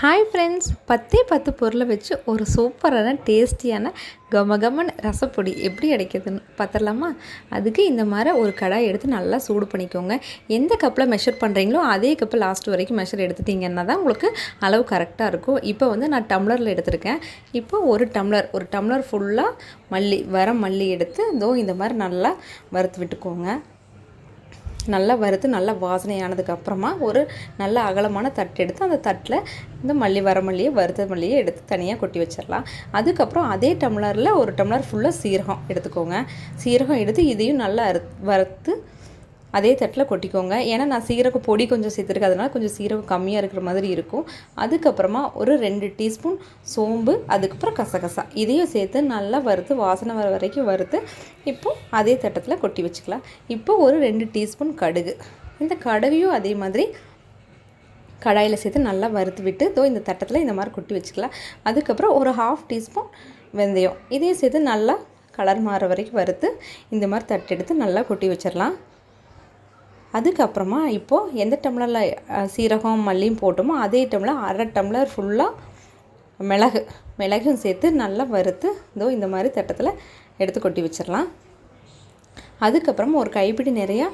Hi friends பத்தே பத்து பொருளை வச்சு ஒரு சூப்பரான டேஸ்டியான கமகமன் ரசப்பொடி எப்படி அடைக்கிறதுன்னு பார்த்துடலாமா? அதுக்கு இந்த மாதிரி ஒரு கடாய் எடுத்து நல்லா சூடு பண்ணிக்கோங்க. எந்த கப்பில் மெஷர் பண்ணுறீங்களோ அதே கப்பில் லாஸ்ட் வரைக்கும் மெஷர் எடுத்துட்டிங்கன்னா தான் உங்களுக்கு அளவு கரெக்டாக இருக்கும். இப்போ வந்து நான் டம்ளரில் எடுத்திருக்கேன். இப்போ ஒரு டம்ளர் ஒரு டம்ளர் ஃபுல்லாக மல்லி வர மல்லி எடுத்து இதோ இந்த மாதிரி நல்லா வறுத்து விட்டுக்கோங்க. நல்லா வறுத்து நல்லா வாசனையானதுக்கு அப்புறமா ஒரு நல்ல அகலமான தட்டு எடுத்து அந்த தட்டில் இந்த மல்லி வர மல்லியை வறுத்த மல்லியை எடுத்து தனியாக கொட்டி வச்சிடலாம். அதுக்கப்புறம் அதே டம்ளரில் ஒரு டம்ளர் ஃபுல்லாக சீரகம் எடுத்துக்கோங்க. சீரகம் எடுத்து இதையும் நல்லா அறு வறுத்து அதே தட்டில் கொட்டிக்கோங்க. ஏன்னா நான் சீரக பொடி கொஞ்சம் சேர்த்துருக்கேன். அதனால் கொஞ்சம் சீரகம் கம்மியாக இருக்கிற மாதிரி இருக்கும். அதுக்கப்புறமா ஒரு ரெண்டு டீஸ்பூன் சோம்பு அதுக்கப்புறம் கசகசா. இதையும் சேர்த்து நல்லா வறுத்து வாசனை வர வரைக்கும் வறுத்து இப்போது அதே தட்டத்தில் கொட்டி வச்சுக்கலாம். இப்போ ஒரு ரெண்டு டீஸ்பூன் கடுகு. இந்த கடுகையும் அதே மாதிரி கடாயில் சேர்த்து நல்லா வறுத்து விட்டு தோ இந்த தட்டத்தில் இந்த மாதிரி கொட்டி வச்சுக்கலாம். அதுக்கப்புறம் ஒரு ஹாஃப் டீஸ்பூன் வெந்தயம். இதையும் சேர்த்து நல்லா கலர் மாற வரைக்கும் வறுத்து இந்த மாதிரி தட்டெடுத்து நல்லா கொட்டி வச்சிடலாம் அதுக்கப்புறமா இப்போது எந்த டம்ளரில் சீரகம் மல்லியும் போட்டோமோ அதே டம்ளர் அரை டம்ளர் ஃபுல்லாக மிளகு. மிளகும் சேர்த்து நல்லா வறுத்து இதோ இந்த மாதிரி தட்டத்தில் எடுத்து கொட்டி வச்சிடலாம். அதுக்கப்புறமா ஒரு கைப்பிடி நிறையா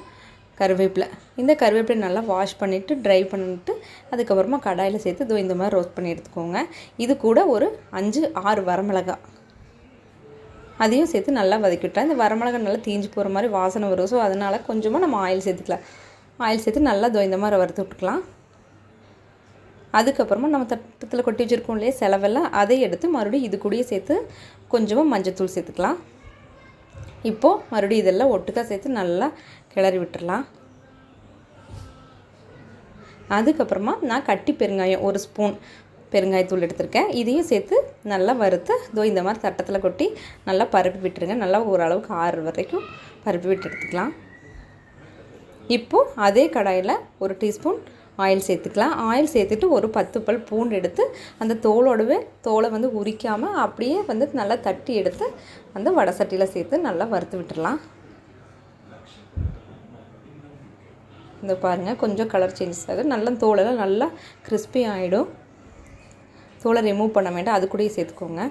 கருவேப்பிலை. இந்த கருவேப்பிலை நல்லா வாஷ் பண்ணிவிட்டு ட்ரை பண்ணிவிட்டு அதுக்கப்புறமா கடாயில் சேர்த்து இதோ இந்த மாதிரி ரோஸ்ட் பண்ணி எடுத்துக்கோங்க. இது கூட ஒரு அஞ்சு ஆறு வரமிளகா. அதையும் சேர்த்து நல்லா வதக்கிவிட்டேன் இந்த வரமிளகா நல்லா தீஞ்சு போகிற மாதிரி வாசனை வரும். ஸோ அதனால் கொஞ்சமாக நம்ம ஆயில் சேர்த்துக்கலாம். ஆயில் சேர்த்து நல்லா இந்த மாதிரி வறுத்து விட்டுக்கலாம். அதுக்கப்புறமா நம்ம தட்டத்தில் கொட்டி வச்சுருக்கோம் இல்லையா செலவெல்லாம் அதை எடுத்து மறுபடியும் இது கூடயே சேர்த்து கொஞ்சமாக மஞ்சத்தூள் சேர்த்துக்கலாம். இப்போது மறுபடியும் இதெல்லாம் ஒட்டுக்காக சேர்த்து நல்லா கிளறி விட்டுடலாம் அதுக்கப்புறமா நான் கட்டி பெருங்காயம் ஒரு ஸ்பூன் பெருங்காயத்தூள் எடுத்திருக்கேன். இதையும் சேர்த்து நல்லா வறுத்து இதோ இந்த மாதிரி தட்டத்தில் கொட்டி நல்லா பரப்பி விட்டுருங்க. நல்லா ஓரளவுக்கு ஆறு வரைக்கும் பரப்பி விட்டு எடுத்துக்கலாம். இப்போது அதே கடாயில் ஒரு டீஸ்பூன் ஆயில் சேர்த்துக்கலாம். ஆயில் சேர்த்துட்டு ஒரு பத்து பல் பூண்டு எடுத்து அந்த தோலோடவே தோலை வந்து உரிக்காமல் அப்படியே வந்து நல்லா தட்டி எடுத்து அந்த வடை சட்டியில் சேர்த்து நல்லா வறுத்து விட்டுடலாம் இந்த பாருங்கள் கொஞ்சம் கலர் சேஞ்சஸ் ஆகுது. நல்லா தோலெல்லாம் நல்லா கிறிஸ்பி ஆகிடும் தோலை ரிமூவ் பண்ண வேண்டாம். அது கூடயே சேர்த்துக்கோங்க.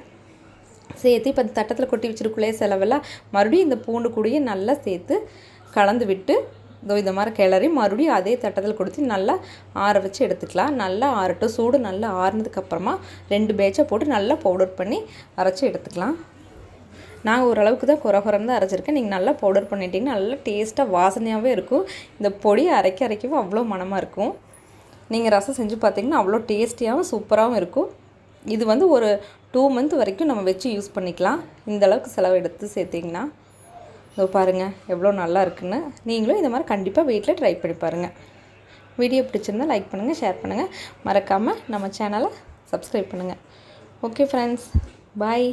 சேர்த்து இப்போ தட்டத்தில் கொட்டி வச்சுருக்குள்ளே செலவெல்லாம் மறுபடியும் இந்த பூண்டு கூடயே நல்லா சேர்த்து கலந்து விட்டு இதோ இந்த மாதிரி கிளறி மறுபடியும் அதே தட்டத்தில் கொடுத்து நல்லா ஆற வச்சு எடுத்துக்கலாம். நல்லா ஆறட்டும். சூடு நல்லா ஆறுனதுக்கப்புறமா ரெண்டு பேட்சாக போட்டு நல்லா பவுடர் பண்ணி அரைச்சி எடுத்துக்கலாம். நான் ஓரளவுக்கு தான் குறை குறைந்து தான் அரைச்சிருக்கேன். நீங்கள் நல்லா பவுடர் பண்ணிட்டீங்கன்னா நல்லா டேஸ்ட்டாக வாசனையாகவே இருக்கும். இந்த பொடி அரைக்க அரைக்கவும் அவ்வளோ மனமாக இருக்கும். நீங்கள் ரசம் செஞ்சு பார்த்தீங்கன்னா அவ்வளோ டேஸ்டியாகவும் சூப்பராகவும் இருக்கும். இது வந்து ஒரு டூ மந்த் வரைக்கும் நம்ம வச்சு யூஸ் பண்ணிக்கலாம். இந்தளவுக்கு செலவு எடுத்து சேர்த்திங்கன்னா. இதோ பாருங்கள் எவ்வளோ நல்லா இருக்குன்னு. நீங்களும் இந்த மாதிரி கண்டிப்பாக வீட்டில் ட்ரை பண்ணி பாருங்கள் வீடியோ பிடிச்சிருந்தால் லைக் பண்ணுங்கள் ஷேர் பண்ணுங்கள் மறக்காமல் நம்ம சேனலை சப்ஸ்கிரைப் பண்ணுங்கள் ஓகே ஃப்ரெண்ட்ஸ் பாய்